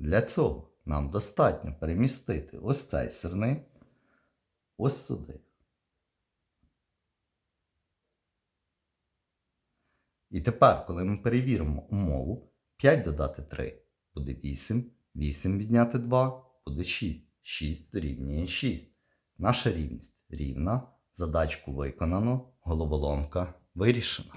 Для цього нам достатньо перемістити ось цей сирник ось сюди. І тепер, коли ми перевіримо умову, 5 додати 3 буде 8, 8 відняти 2 буде 6, 6 дорівнює 6. Наша рівність рівна, задачку виконано, головоломка вирішена.